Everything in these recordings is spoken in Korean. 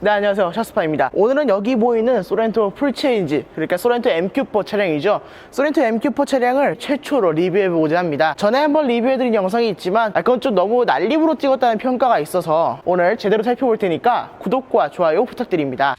네 안녕하세요. 샤스파입니다. 오늘은 여기 보이는 소렌토 풀체인지 그러니까 소렌토 MQ4 차량이죠. 소렌토 MQ4 차량을 최초로 리뷰해보고자 합니다. 전에 한번 리뷰해드린 영상이 있지만 아, 그건 좀 너무 난립으로 찍었다는 평가가 있어서 오늘 제대로 살펴볼 테니까 구독과 좋아요 부탁드립니다.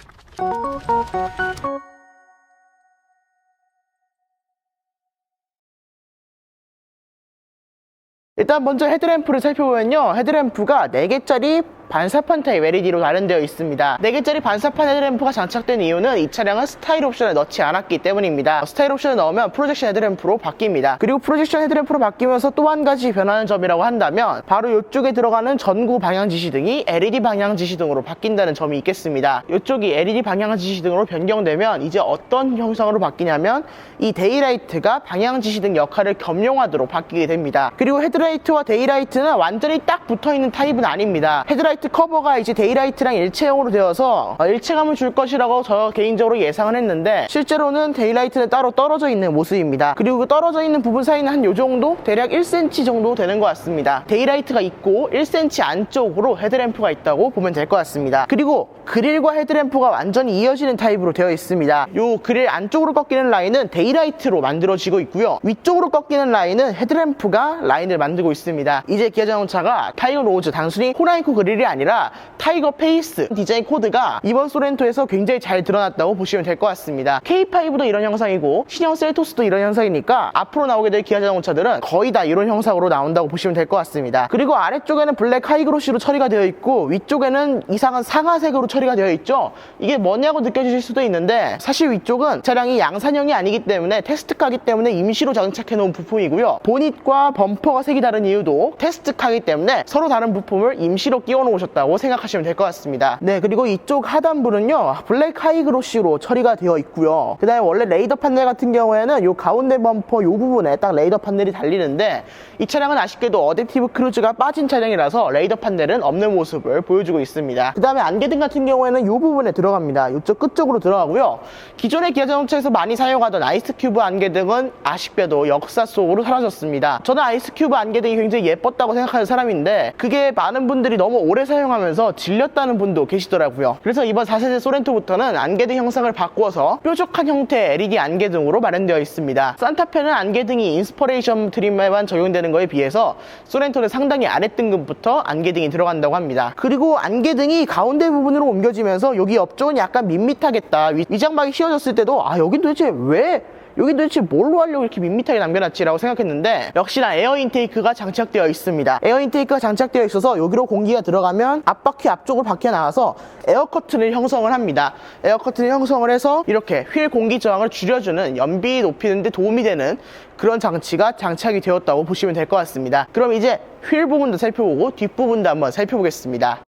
일단 먼저 헤드램프를 살펴보면요. 헤드램프가 4개짜리 반사판 타입 LED로 마련되어 있습니다. 4개짜리 반사판 헤드램프가 장착된 이유는 이 차량은 스타일 옵션을 넣지 않았기 때문입니다. 스타일 옵션을 넣으면 프로젝션 헤드램프로 바뀝니다. 그리고 프로젝션 헤드램프로 바뀌면서 또 한 가지 변하는 점이라고 한다면 바로 이쪽에 들어가는 전구 방향 지시등이 LED 방향 지시등으로 바뀐다는 점이 있겠습니다. 이쪽이 LED 방향 지시등으로 변경되면 이제 어떤 형상으로 바뀌냐면 이 데이라이트가 방향 지시등 역할을 겸용하도록 바뀌게 됩니다. 그리고 헤드라이트와 데이라이트는 완전히 딱 붙어 있는 타입은 아닙니다. 헤드라이트 커버가 이제 데이라이트랑 일체형으로 되어서 어, 일체감을 줄 것이라고 저 개인적으로 예상을 했는데 실제로는 데이라이트는 따로 떨어져 있는 모습입니다. 그리고 그 떨어져 있는 부분 사이는 한 요 정도? 대략 1cm 정도 되는 것 같습니다. 데이라이트가 있고 1cm 안쪽으로 헤드램프가 있다고 보면 될 것 같습니다. 그리고 그릴과 헤드램프가 완전히 이어지는 타입으로 되어 있습니다. 요 그릴 안쪽으로 꺾이는 라인은 데이라이트로 만들어지고 있고요. 위쪽으로 꺾이는 라인은 헤드램프가 라인을 만들고 있습니다. 이제 기아 자동차가 타이거 로즈 단순히 호라이코 그릴이 아니라 타이거 페이스 디자인 코드가 이번 소렌토에서 굉장히 잘 드러났다고 보시면 될 것 같습니다. K5도 이런 형상이고 신형 셀토스도 이런 형상이니까 앞으로 나오게 될 기아 자동차들은 거의 다 이런 형상으로 나온다고 보시면 될 것 같습니다. 그리고 아래쪽에는 블랙 하이그로시로 처리가 되어 있고 위쪽에는 이상한 상아색으로 처리가 되어 있죠? 이게 뭐냐고 느껴지실 수도 있는데 사실 위쪽은 차량이 양산형이 아니기 때문에 테스트카기 때문에 임시로 장착해 놓은 부품이고요. 보닛과 범퍼가 색이 다른 이유도 테스트카기 때문에 서로 다른 부품을 임시로 끼워 놓 으셨다고 생각하시면 될 것 같습니다. 네 그리고 이쪽 하단부는요 블랙 하이그로시로 처리가 되어 있고요. 그 다음에 원래 레이더 판넬 같은 경우에는 요 가운데 범퍼 요 부분에 딱 레이더 판넬이 달리는데 이 차량은 아쉽게도 어댑티브 크루즈가 빠진 차량이라서 레이더 판넬은 없는 모습을 보여주고 있습니다. 그 다음에 안개등 같은 경우에는 요 부분에 들어갑니다. 이쪽 끝쪽으로 들어가고요. 기존의 기아 자동차에서 많이 사용하던 아이스 큐브 안개등은 아쉽게도 역사 속으로 사라졌습니다. 저는 아이스 큐브 안개등이 굉장히 예뻤다고 생각하는 사람인데 그게 많은 분들이 너무 오래 사용하면서 질렸다는 분도 계시더라고요. 그래서 이번 4세대 소렌토부터는 안개등 형상을 바꾸어서 뾰족한 형태의 LED 안개등으로 마련되어 있습니다. 산타페는 안개등이 인스퍼레이션 트림에만 적용되는 거에 비해서 소렌토는 상당히 아랫등급부터 안개등이 들어간다고 합니다. 그리고 안개등이 가운데 부분으로 옮겨지면서 여기 옆쪽은 약간 밋밋하겠다. 위- 위장막이 씌워졌을 때도 아 여긴 도대체 왜 여기 도대체 뭘로 하려고 이렇게 밋밋하게 남겨놨지라고 생각했는데 역시나 에어 인테이크가 장착되어 있습니다. 에어 인테이크가 장착되어 있어서 여기로 공기가 들어가면 앞바퀴 앞쪽으로 바퀴가 나와서 에어 커튼을 형성을 합니다. 에어 커튼을 형성을 해서 이렇게 휠 공기 저항을 줄여주는 연비 높이는 데 도움이 되는 그런 장치가 장착이 되었다고 보시면 될 것 같습니다. 그럼 이제 휠 부분도 살펴보고 뒷부분도 한번 살펴보겠습니다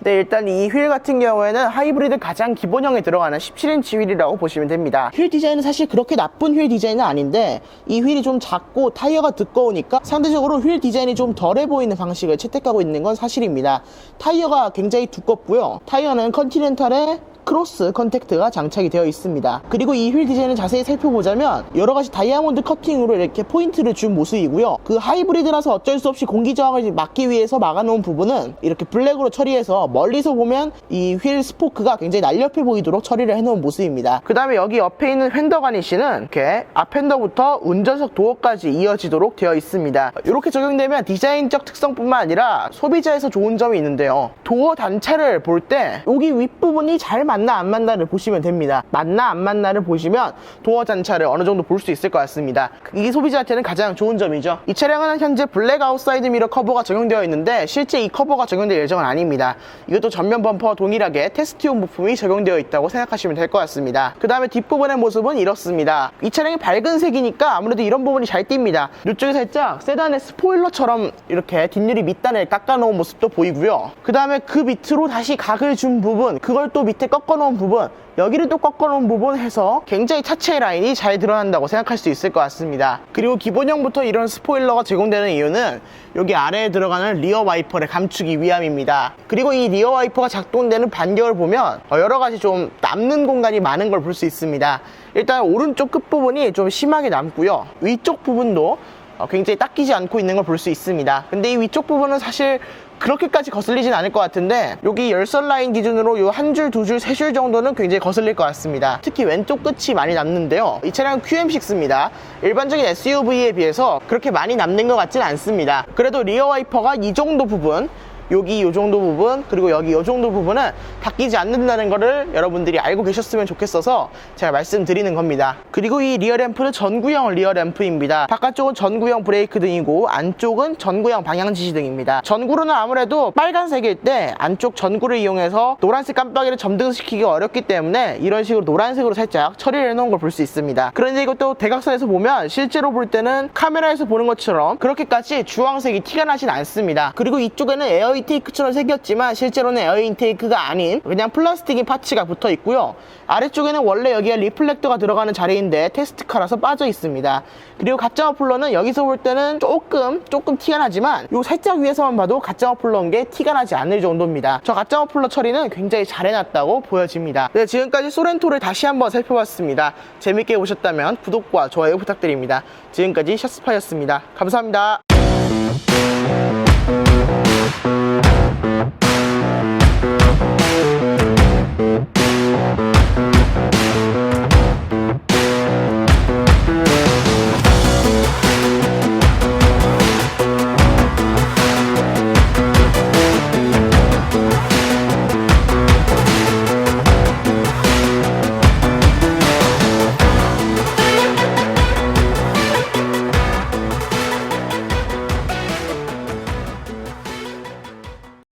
네, 일단 이 휠 같은 경우에는 하이브리드 가장 기본형에 들어가는 17인치 휠이라고 보시면 됩니다. 휠 디자인은 사실 그렇게 나쁜 휠 디자인은 아닌데 이 휠이 좀 작고 타이어가 두꺼우니까 상대적으로 휠 디자인이 좀 덜해 보이는 방식을 채택하고 있는 건 사실입니다. 타이어가 굉장히 두껍고요. 타이어는 컨티넨탈의 크로스 컨택트가 장착이 되어 있습니다. 그리고 이 휠 디자인을 자세히 살펴보자면 여러 가지 다이아몬드 커팅으로 이렇게 포인트를 준 모습이고요. 그 하이브리드라서 어쩔 수 없이 공기 저항을 막기 위해서 막아놓은 부분은 이렇게 블랙으로 처리해서 멀리서 보면 이 휠 스포크가 굉장히 날렵해 보이도록 처리를 해놓은 모습입니다. 그 다음에 여기 옆에 있는 휀더 가니쉬는 이렇게 앞 핸더부터 운전석 도어까지 이어지도록 되어 있습니다. 이렇게 적용되면 디자인적 특성뿐만 아니라 소비자에서 좋은 점이 있는데요. 도어 단차를 볼 때 여기 윗부분이 잘 맞 나안 맞나를 보시면 됩니다. 맞나 안 맞나를 보시면 도어 단차를 어느 정도 볼 수 있을 것 같습니다. 이게 소비자한테는 가장 좋은 점이죠. 이 차량은 현재 블랙 아웃사이드 미러 커버가 적용되어 있는데 실제 이 커버가 적용될 예정은 아닙니다. 이것도 전면 범퍼와 동일하게 테스트용 부품이 적용되어 있다고 생각하시면 될 것 같습니다. 그 다음에 뒷부분의 모습은 이렇습니다. 이 차량이 밝은 색이니까 아무래도 이런 부분이 잘 띕니다. 이쪽에 살짝 세단의 스포일러처럼 이렇게 뒷유리 밑단을 깎아놓은 모습도 보이고요. 그 다음에 그 밑으로 다시 각을 준 부분, 그걸 또 밑에 꺾어 놓은 부분, 여기를 또 꺾어 놓은 부분 해서 굉장히 차체 라인이 잘 드러난다고 생각할 수 있을 것 같습니다. 그리고 기본형부터 이런 스포일러가 제공되는 이유는 여기 아래에 들어가는 리어 와이퍼를 감추기 위함입니다. 그리고 이 리어 와이퍼가 작동되는 반경을 보면 어, 여러 가지 좀 남는 공간이 많은 걸 볼 수 있습니다. 일단 오른쪽 끝부분이 좀 심하게 남고요. 위쪽 부분도 어, 굉장히 닦이지 않고 있는 걸 볼 수 있습니다. 근데 이 위쪽 부분은 사실 그렇게까지 거슬리진 않을 것 같은데 여기 열선 라인 기준으로 요한 줄, 두 줄, 세 줄 정도는 굉장히 거슬릴 것 같습니다. 특히 왼쪽 끝이 많이 남는데요. 이 차량은 QM6입니다. 일반적인 SUV에 비해서 그렇게 많이 남는 것 같진 않습니다. 그래도 리어 와이퍼가 이 정도 부분 여기 이 정도 부분 그리고 여기 이 정도 부분은 바뀌지 않는다는 거를 여러분들이 알고 계셨으면 좋겠어서 제가 말씀드리는 겁니다. 그리고 이 리어 램프는 전구형 리어 램프입니다. 바깥쪽은 전구형 브레이크 등이고 안쪽은 전구형 방향 지시 등입니다. 전구로는 아무래도 빨간색일 때 안쪽 전구를 이용해서 노란색 깜빡이를 점등시키기 어렵기 때문에 이런 식으로 노란색으로 살짝 처리를 해놓은 걸 볼 수 있습니다. 그런데 이것도 대각선에서 보면 실제로 볼 때는 카메라에서 보는 것처럼 그렇게까지 주황색이 티가 나진 않습니다. 그리고 이쪽에는 에어 인테이크처럼 생겼지만 실제로는 에어 인테이크가 아닌 그냥 플라스틱인 파츠가 붙어 있고요. 아래쪽에는 원래 여기에 리플렉터가 들어가는 자리인데 테스트카라서 빠져 있습니다. 그리고 가짜 머플러는 여기서 볼 때는 조금 조금 티가 나지만 요 살짝 위에서만 봐도 가짜 머플러인 게 티가 나지 않을 정도입니다. 저 가짜 머플러 처리는 굉장히 잘 해놨다고 보여집니다. 네, 지금까지 소렌토를 다시 한번 살펴봤습니다. 재밌게 보셨다면 구독과 좋아요 부탁드립니다. 지금까지 샷스파였습니다. 감사합니다.